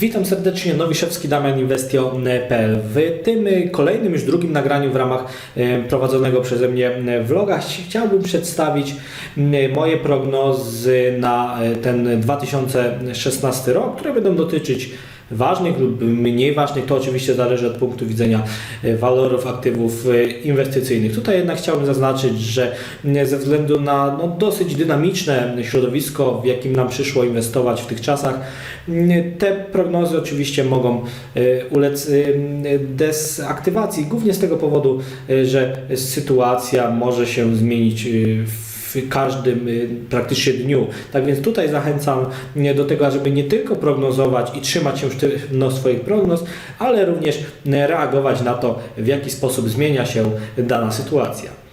Witam serdecznie, Nowiszewski Damian Investio.pl. W tym y, kolejnym, już drugim nagraniu w ramach y, prowadzonego przeze mnie y, vloga chciałbym przedstawić moje prognozy na ten 2016 rok, które będą dotyczyć ważnych lub mniej ważnych, to oczywiście zależy od punktu widzenia y, walorów aktywów y, inwestycyjnych. Tutaj jednak chciałbym zaznaczyć, że ze względu na no, dosyć dynamiczne środowisko, w jakim nam przyszło inwestować w tych czasach, te prognozy oczywiście mogą y, ulec desaktywacji, głównie z tego powodu, że sytuacja może się zmienić y, w każdym y, praktycznie dniu. Tak więc tutaj zachęcam y, do tego, żeby nie tylko prognozować i trzymać się sztywno swoich prognoz, ale również y, reagować na to, w jaki sposób zmienia się dana sytuacja.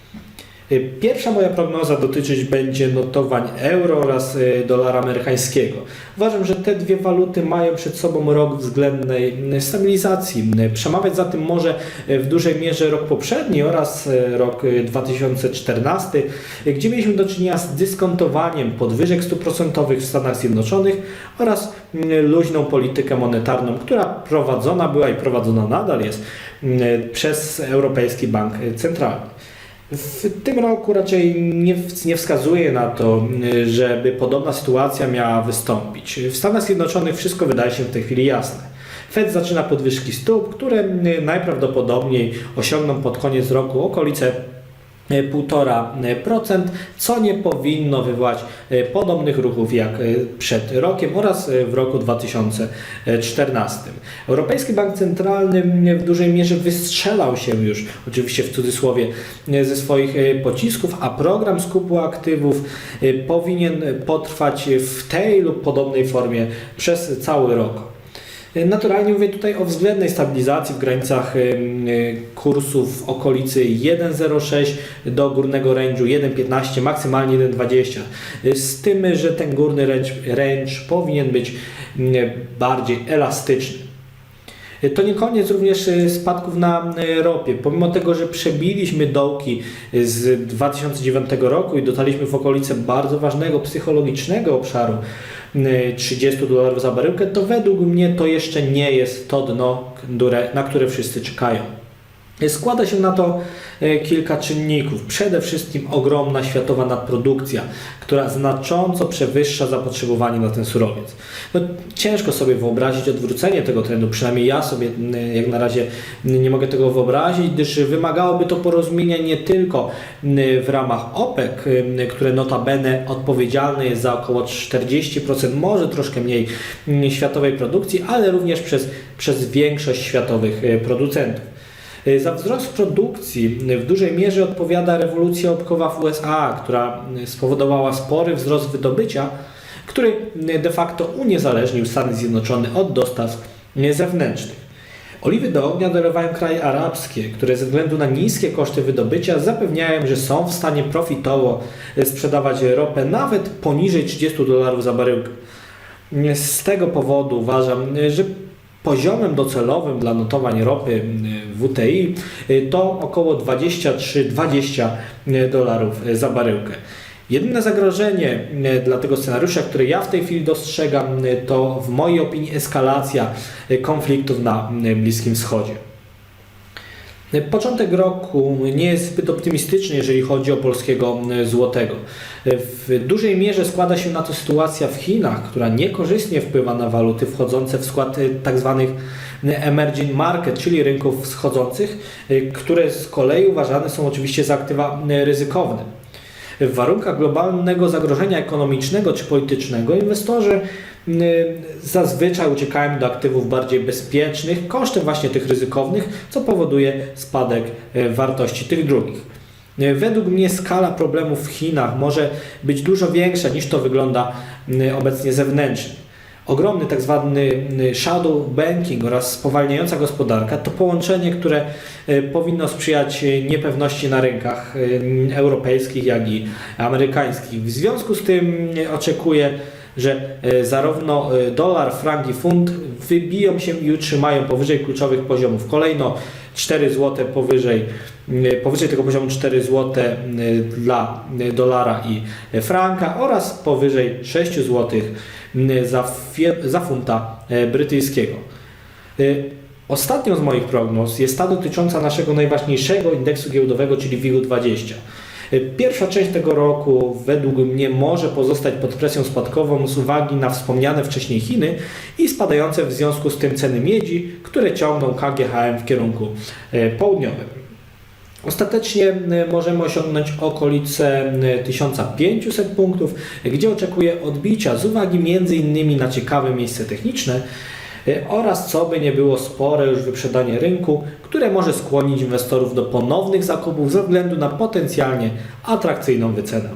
Y, Pierwsza moja prognoza dotyczyć będzie notowań euro oraz y, dolara amerykańskiego. Uważam, że te dwie waluty mają przed sobą rok względnej y, stabilizacji. Przemawiać za tym może w dużej mierze rok poprzedni oraz rok y, 2014, y, gdzie mieliśmy do czynienia z dyskontowaniem podwyżek stóp procentowych w Stanach Zjednoczonych oraz luźną politykę monetarną, która prowadzona była i prowadzona nadal jest przez Europejski Bank Centralny. W tym roku raczej nie, nie wskazuje na to, żeby podobna sytuacja miała wystąpić. W Stanach Zjednoczonych wszystko wydaje się w tej chwili jasne. Fed zaczyna podwyżki stóp, które najprawdopodobniej osiągną pod koniec roku okolice 1,5%, co nie powinno wywołać y, podobnych ruchów jak przed rokiem oraz w roku 2014. Europejski Bank Centralny w dużej mierze wystrzelał się już, oczywiście w cudzysłowie, ze swoich pocisków, a program skupu aktywów powinien potrwać w tej lub podobnej formie przez cały rok. Naturalnie mówię tutaj o względnej stabilizacji w granicach y, kursów w okolicy 1,06 do górnego range'u 1,15, maksymalnie 1,20. Y, Z tym, że ten górny range, powinien być y, bardziej elastyczny. Y, To nie koniec również y, spadków na y, ropie. Pomimo tego, że przebiliśmy dołki z 2009 roku i dotarliśmy w okolice bardzo ważnego psychologicznego obszaru y, 30 dolarów za baryłkę, to według mnie to jeszcze nie jest to dno, na które wszyscy czekają. Składa się na to e, kilka czynników. Przede wszystkim ogromna światowa nadprodukcja, która znacząco przewyższa zapotrzebowanie na ten surowiec. No, ciężko sobie wyobrazić odwrócenie tego trendu, przynajmniej ja sobie m, jak na razie m, nie mogę tego wyobrazić, gdyż wymagałoby to porozumienia nie tylko m, w ramach OPEC, które notabene odpowiedzialne jest za około 40%, może troszkę mniej światowej produkcji, ale również przez, przez większość światowych e, producentów. Za wzrost produkcji w dużej mierze odpowiada rewolucja opkowa w USA, która spowodowała spory wzrost wydobycia, który de facto uniezależnił Stany Zjednoczone od dostaw zewnętrznych. Oliwy do ognia dolewają kraje arabskie, które ze względu na niskie koszty wydobycia zapewniają, że są w stanie profitowo sprzedawać ropę nawet poniżej 30 dolarów za baryłkę. Z tego powodu uważam, że poziomem docelowym dla notowań ropy y, WTI y, to około 23-20 dolarów za baryłkę. Jedyne zagrożenie y, dla tego scenariusza, które ja w tej chwili dostrzegam, y, to w mojej opinii eskalacja y, konfliktów na y, Bliskim Wschodzie. Początek roku nie jest zbyt optymistyczny, jeżeli chodzi o polskiego y, złotego. W dużej mierze składa się na to sytuacja w Chinach, która niekorzystnie wpływa na waluty wchodzące w skład y, tzw. emerging market, czyli rynków wschodzących, które z kolei uważane są oczywiście za aktywa ryzykowne. W warunkach globalnego zagrożenia ekonomicznego czy politycznego inwestorzy zazwyczaj uciekają do aktywów bardziej bezpiecznych kosztem właśnie tych ryzykownych, co powoduje spadek y, wartości tych drugich. Y, Według mnie skala problemów w Chinach może być dużo większa niż to wygląda y, obecnie zewnętrznie. Ogromny tak zwany y, shadow banking oraz spowalniająca gospodarka to połączenie, które y, powinno sprzyjać niepewności na rynkach europejskich, jak i amerykańskich. W związku z tym oczekuję, że y, zarówno y, dolar, frank i funt wybiją się i utrzymają powyżej kluczowych poziomów. Kolejno 4 zł powyżej, y, powyżej tego poziomu 4 zł dla dolara i franka oraz powyżej 6 zł za, za funta brytyjskiego. Ostatnią z moich prognoz jest ta dotycząca naszego najważniejszego indeksu giełdowego, czyli WIG20. Y, Pierwsza część tego roku według mnie może pozostać pod presją spadkową z uwagi na wspomniane wcześniej Chiny i spadające w związku z tym ceny miedzi, które ciągną KGHM w kierunku y, południowym. Ostatecznie y, możemy osiągnąć okolice y, 1500 punktów, gdzie oczekuję odbicia z uwagi m.in. na ciekawe miejsce techniczne oraz co by nie było spore już wyprzedanie rynku, które może skłonić inwestorów do ponownych zakupów ze względu na potencjalnie atrakcyjną wycenę.